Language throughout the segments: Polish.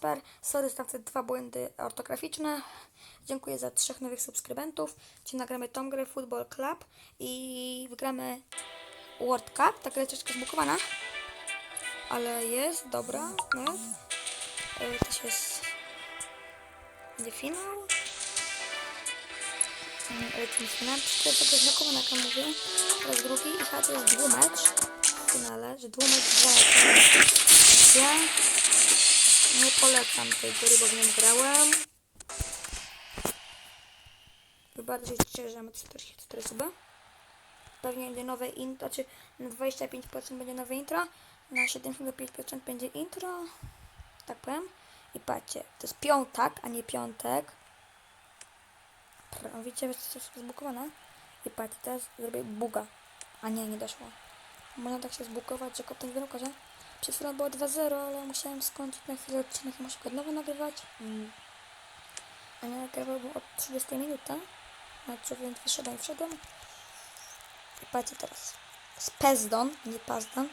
To Kacper. Sorry za te dwa błędy ortograficzne. Dziękuję za trzech nowych subskrybentów. Dzisiaj nagramy tą grę Football Club i wygramy World Cup. Ta gra jest zbukowana, ale jest dobra. Nawet. E, Też jest... Będzie finał. Mm, ten finał to jest jak ja mówię. Teraz drugi i chyba to jest dwumecz w finale, że dwumecz dwa mecze. Ja nie polecam tej gry, bo w nią grałem. Cieszę, że mamy 44 suby. Pewnie będzie nowe intro, znaczy na 25% będzie nowe intro, na 75% będzie intro. Tak powiem. I patrzcie, to jest piątak, a nie piątek. Widzicie, że to jest zbukowane? I patrzcie, teraz zrobię buga. A nie, nie doszło. Można tak się zbukować, że kopnąć wyrąka, że przed chwilą było 2-0, ale musiałem skończyć na chwilę odcinek i muszę go od nagrywać. Mm. A nie nagrywałbym od 30 minut? Znaczy, więc wyszedłem, wszedłem. I patrzcie teraz. Spezdon, nie Pazdon.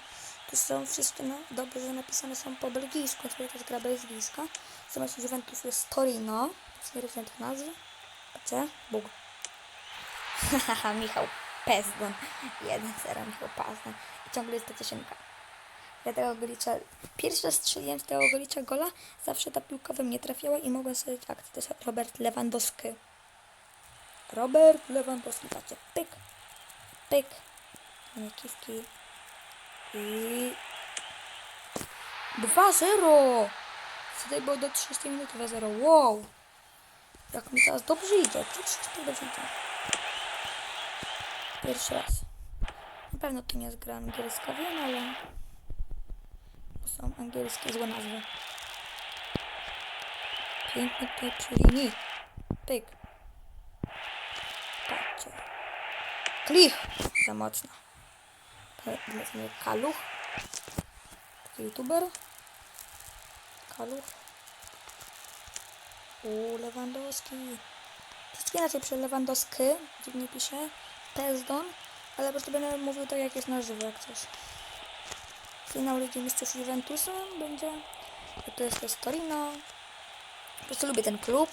Tu są wszystkie na, dobrze, że napisane są po belgijsku, czyli to jest gra belgijska. Zamiast Juventus jest Torino. Nie rozumiem tych nazw. Patrzcie, Bóg. Haha, Michał Pezdon. 1-0 Michał Pazdon. I ciągle jest ta cieszynka. Ja tego golicza, pierwszy raz strzeliłem z tego golicza gola, zawsze ta piłka we mnie trafiała i mogłem sobie tak, to jest Robert Lewandowski. Robert Lewandowski, patrzcie, pyk, pyk, nie kiwki i 2-0! Wtedy było do 30 minut 2-0, wow! Jak mi teraz dobrze idzie, to dobrze idzie. Pierwszy raz. Na pewno to nie jest gra angielska, wiem, ale są angielskie złe nazwy. Piękny tutaj przy linii. Pyk. Patrzcie. Klich! Za mocno. Powiedzmy Kaluch. Youtuber. Kaluch. U Lewandowski. Wszystkie inaczej przy Lewandowski. Dziwnie pisze. Pezdon. Ale po prostu będę mówił tak jak jest na żywo, jak coś. Finał Ligi Mistrzów Juventusu będzie. A to jest, to jest Torino. Po prostu lubię ten klub.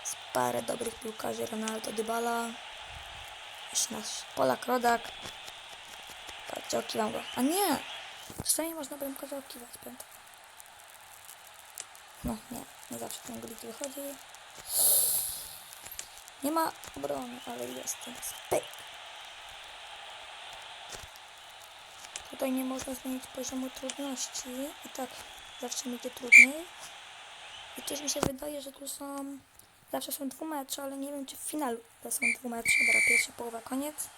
Jest parę dobrych piłkarzy. Ronaldo, Dybala. Jeszcze nasz Polak Rodak. Patrzcie, okiwam go. A nie! Czasami można by kazał okiwać, pamiętam. No nie, nie zawsze ten gulik wychodzi. Nie ma obrony, ale jest ten spyk. Tutaj nie można zmienić poziomu trudności i tak zawsze mi idzie trudniej. I też mi się wydaje, że tu są zawsze są dwumecze, ale nie wiem czy w finalu to są dwumecze. Dobra, pierwsza połowa, koniec.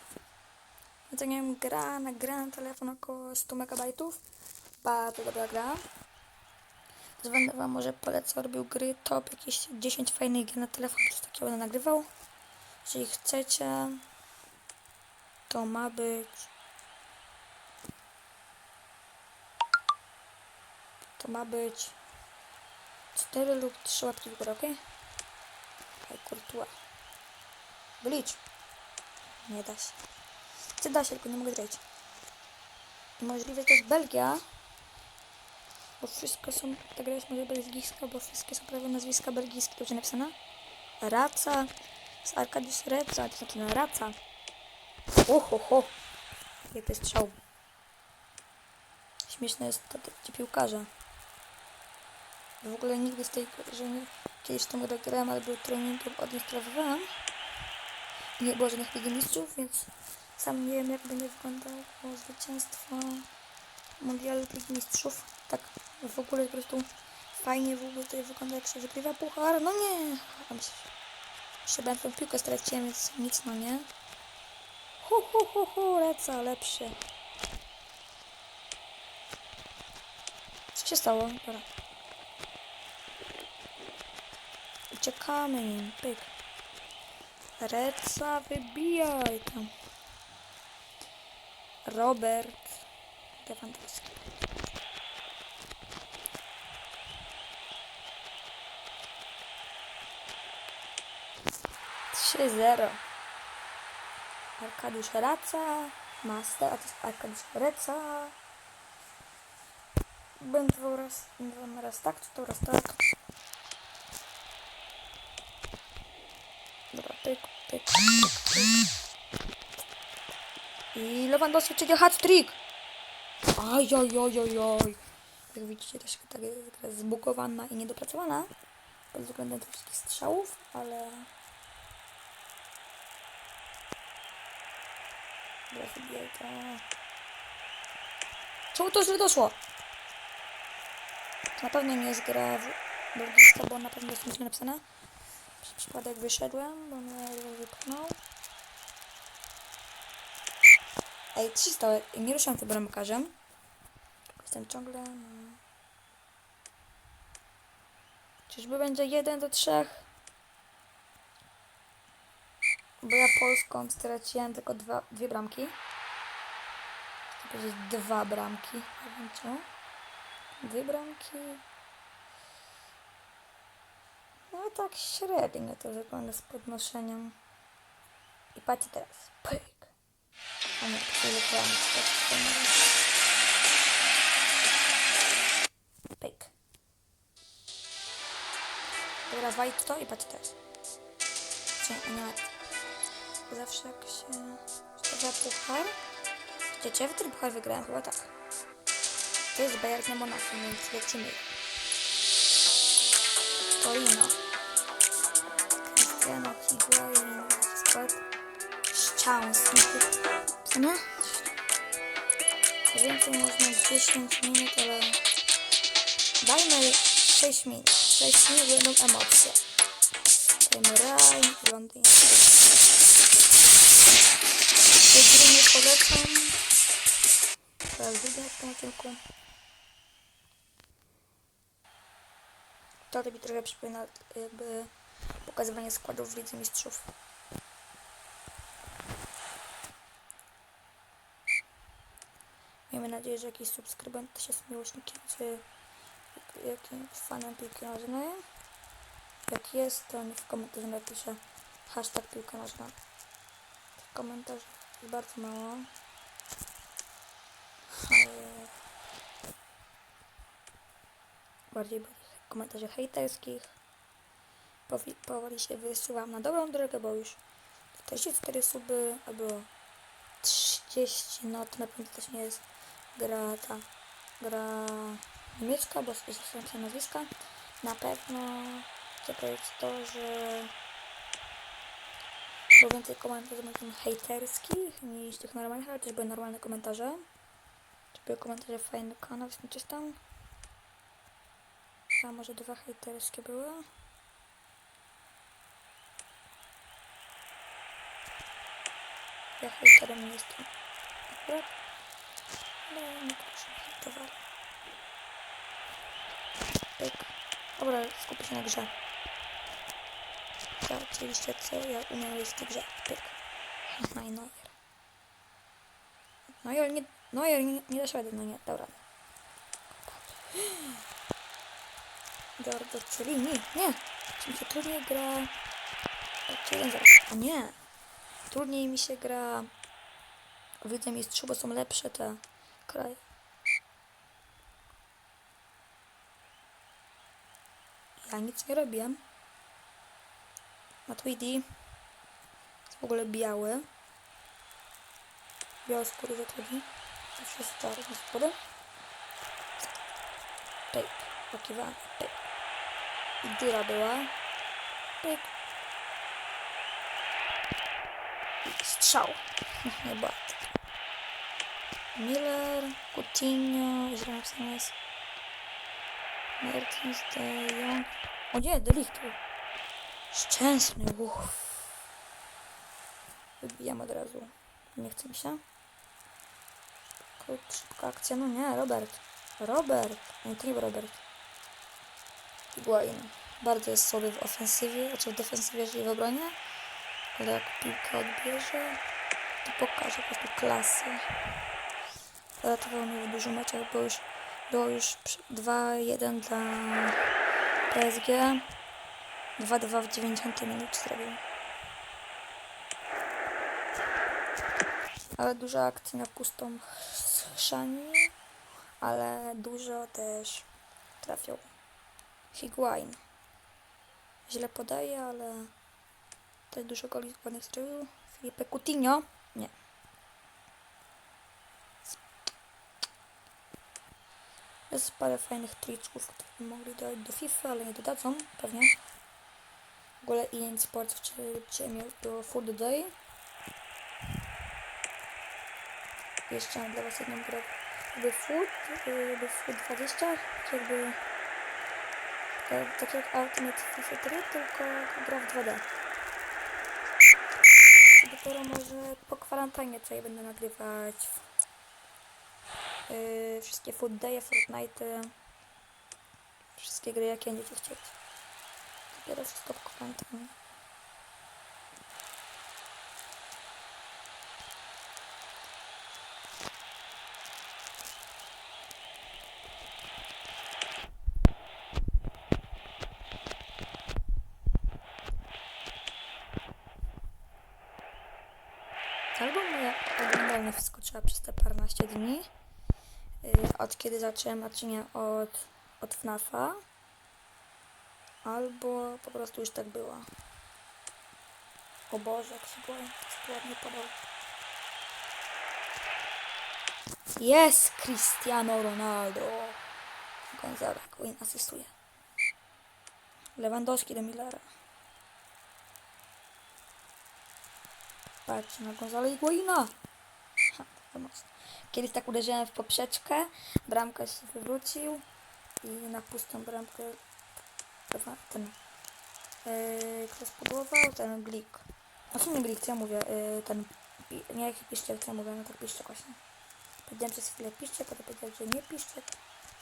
No to nie wiem, gra na gra na telefon około 100 MB. Bardzo dobra gra. Też będę wam może polecał, robił gry top, jakieś 10 fajnych gier na telefon, coś takiego będę nagrywał. Jeżeli chcecie, to ma być To ma być 4 lub 3 łapki w górę, ok? Aj, kurtua. Blicz. Nie da się. Czy da się, tylko nie mogę. I możliwe, to jest Belgia. Bo wszystko są, ta gra jest może belgijska, bo wszystkie są prawie nazwiska belgijskie, dobrze napisane. Raca. Z Arkadiusz Reca, to znaczy na Raca. Oho, ho. Jak to jest strzał. Śmieszne jest to, to ci piłkarze. W ogóle nigdy z tej, nie, kiedyś tą grę grałem, ale był treningiem odinstallowałem. Nie było żadnych Ligi Mistrzów, więc sam nie wiem jak będzie wyglądało zwycięstwo Mundialu Ligi Mistrzów. Tak w ogóle po prostu fajnie w ogóle tutaj wygląda jak się wygrywa puchar. No nie! Tam tą piłkę straciłem, więc nic no nie. Hu hu hu hu, Reca lepszy. Co się stało? Dobra. Uciekamy nim. Pyk. Reca, wybijaj tam. Robert Lewandowski. Trzy zero. Arkadiusz Raca. Master, a to jest Arkadiusz Reca. Będę dwa raz, dwa raz tak, to raz tak. I Lewandowski czyli hat-trick. Ajajajajaj. Jak widzicie, też tak jest gra zbugowana i niedopracowana pod względem tych wszystkich strzałów, ale... To. Czemu to źle doszło? To na pewno nie jest gra w- belgijska, bo na pewno jest źle napisane. Przypadek wyszedłem, bo mnie wypchnął. Ej, co się stało? Nie ruszam tym bramkarzem. Jestem ciągle... mm. Czyżby będzie 1 do 3? Bo ja Polską straciłem tylko dwa, dwie bramki. Chcę powiedzieć dwa bramki. Nie wiem czemu. Dwie bramki. No tak średnio to wygląda z podnoszeniem. I patrzcie teraz. Pyk. A nie, to jest reklamy. Pyk. Dobra, walić to i patrzcie teraz. Czy nie. Zawsze jak się... Stawia puchar. Wiecie, w który puchar wygrałem? Chyba tak. To jest Bayern na Monachium, więc lecimy. Torino. Szczęsny. Co nie? Więcej można 10 minut, ale... Dajmy 6 minut. 6 minut będą emocje. Dajmy Raj, Londyn. Tej gry nie polecam. Teraz widać w tym odcinku. To robi trochę przypomina jakby pokazywanie składów w Lidze Mistrzów. Miejmy nadzieję, że jakiś subskrybent też jest miłośnikiem czy jak- jakimś fanem piłki nożnej. Jak jest, to niech w komentarzu napisze hashtag piłka nożna. Tych komentarzy jest bardzo mało. Bardziej komentarzy hejterskich. Powi- Powoli się wysyłam na dobrą drogę, bo już 44 suby, albo 30, no to na pewno też nie jest gra ta, gra niemiecka, bo są nazwiska. Na pewno chcę powiedzieć to, że było więcej komentarzy hejterskich niż tych normalnych, ale też były normalne komentarze. Czy były komentarze fajny kanał, z coś tam. A może dwa hejterskie były. Ja hejterem nie jestem. Ale nie proszę hejtowali. Pyk. Dobra, skupię się na grze. Ja oczywiście co ja umiem jest w tej grze. Pyk. No i Neuer. Neuer nie, Neuer nie, nie dasz rady, no nie, dobra. Giorgio Cellini, nie. Czy mi się trudniej gra... Jeden zaraz, a nie. Trudniej mi się gra w Lidze Mistrzów, bo są lepsze te kraje. Ja nic nie robiłem. Matuidi jest w ogóle biały. Białe skóry zatrudni. Zawsze jest czarne skóry. Pyk. Okiwany. Pyk. I dziura była. Pyk. I strzał. Nie była. Miller, Coutinho, źle napisane jest. Mertens, De Jong. O nie, De Ligt. Szczęsny, uff. Wybijam od razu. Nie chce mi się. Szybka akcja. No nie, Robert. Robert. Nie, to nie Robert. Higuain. Bardzo jest słaby w ofensywie, znaczy w defensywie, czyli w obronie. Ale jak piłkę odbierze, to pokaże po prostu klasę. Ratował mnie w dużo meczach, bo już było już przy- 2-1 dla PSG. 2-2 w 90 minut zrobił. Ale duża akcja na pustą chrzani. ale dużo też trafią. Higuain. Źle podaje, ale też dużo goli ładnych strzelił. Felipe Coutinho. Nie. Jest parę fajnych triczków, które mogli dodać do FIFA, ale nie dodadzą, pewnie. W ogóle EA Sports wczoraj było Food Day. Jeszcze mam dla Was jedną grę jakby Food, jakby Food 20, tak jakby tak, tak jak Ultimate FIFA 3, tylko gra w 2D. Dopiero może po kwarantannie ja będę nagrywać yy, wszystkie Food Day'e, Fortnite, wszystkie gry jakie będziecie chcieć. Dopiero wszystko kwarantannie. Albo moja oglądalność wskoczyła przez te paręnaście dni. Yy, od kiedy zacząłem, a czy nie od, od FNAFa. Albo po prostu już tak było. O Boże, jak się boję, ładnie podał. Jest Cristiano Ronaldo. Gonzalo Higuain asystuje. Lewandowski do Millera. Patrzcie na Gonzalo Higuaina. Mocno. Kiedyś tak uderzyłem w poprzeczkę, bramka się wywrócił i na pustą bramkę ten yy, kto spodłował, ten Glik. Znaczy nie Glik, co ja mówię, yy, ten, nie jaki piszczek, co ja mówię, no tak piszczek właśnie. Powiedziałem przez chwilę piszczek, potem powiedziałem, że nie piszczek,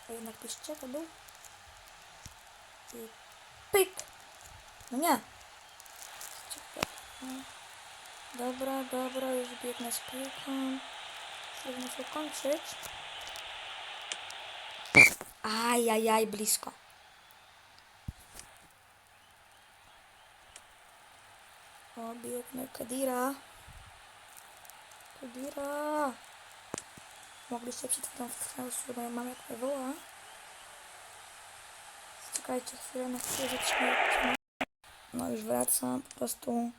a jednak piszczek był. I pyk! No nie! Dobra, dobra, już biegnę z piłką. Chcę się kończyć. Ajajaj, blisko. O, biegnę Kadira. Kadira. Mogliście przed chwilą wstrzymać, że mama jak mnie woła. Czekajcie chwilę, na chwilę zatrzymuję. No już wracam, po prostu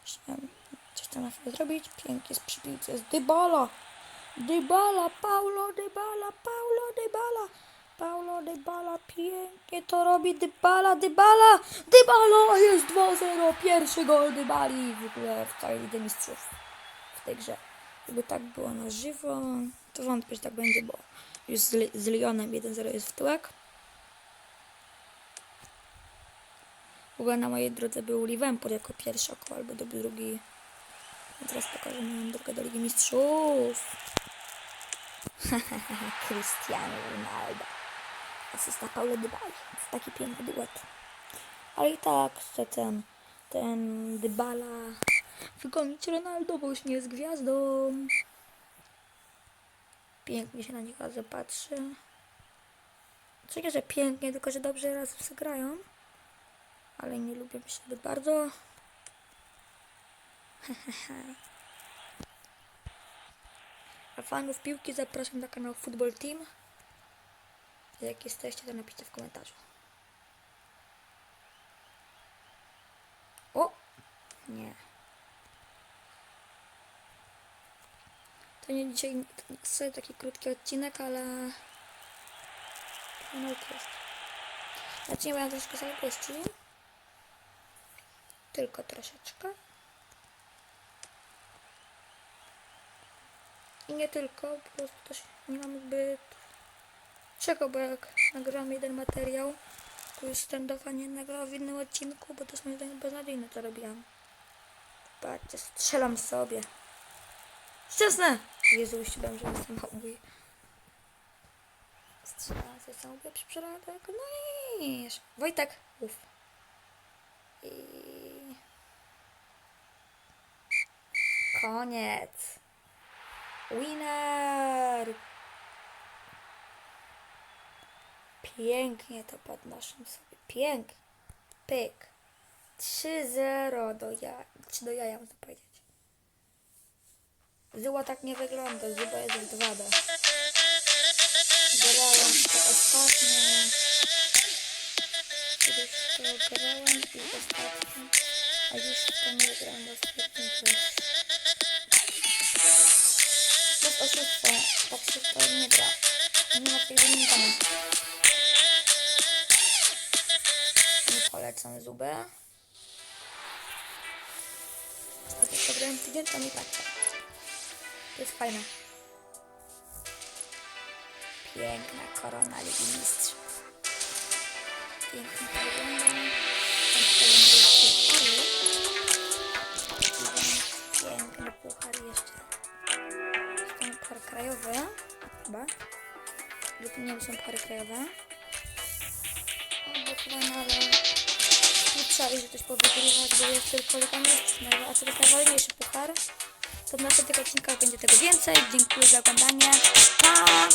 musiałem coś tam na chwilę zrobić. Pięknie jest przy piłce, jest Dybala. Dybala, Paulo Dybala, Paulo Dybala. Paulo Dybala pięknie to robi. Dybala, Dybala, Dybala jest 2-0. Pierwszy gol Dybali w ogóle w całej Lidze Mistrzów w tej grze. Gdyby tak było na żywo, to wątpię, że tak będzie, bo już z, Lyonem 1-0 jest w tyłek. W ogóle na mojej drodze był Liverpool jako pierwszy albo drugi. A teraz pokażę moją drogę do Ligi Mistrzów. Cristiano Ronaldo. Asysta Paulo Dybala. Taki piękny duet. Ale i tak chcę ten, ten Dybala wygonić Ronaldo, bo już nie jest gwiazdą. Pięknie się na niego zapatrzy. Co nie, że pięknie, tylko że dobrze raz zagrają. Ale nie lubię się bardzo. A fanów piłki zapraszam na kanał Football Team. Jak jesteście, to napiszcie w komentarzu. O! Nie. To nie dzisiaj jest taki krótki odcinek, ale... No jest. Znaczy nie będę troszkę zaległości. Tylko troszeczkę. I nie tylko, po prostu też nie mam zbyt czego, bo jak nagrałam jeden materiał, to już standowa nie nagrała w innym odcinku, bo to jest moim beznadziejne, co robiłam. Patrzcie, strzelam sobie. Szczęsne! Jezu, uściłem, że jestem mały. Strzelam sobie sobie przy przyrodek. No i. Wojtek, uf. I... Koniec. Winner! Pięknie to podnoszę sobie. Pięknie. Pyk. 3-0 do jaja. Czy do jaja można powiedzieć. Zyła tak nie wygląda. Zyba jest w 2D. To nie patrzę. To jest fajne. Piękna korona Ligi Mistrzów. I będzie Piękny puchar jeszcze. Są. Chyba. Lub nie wiem, są puchary krajowe. Nie trzeba że coś powygrywać, bo jest tylko Mistrzów. A jest najważniejszy puchar? To w następnych odcinkach będzie tego więcej. Dziękuję za oglądanie. Pa!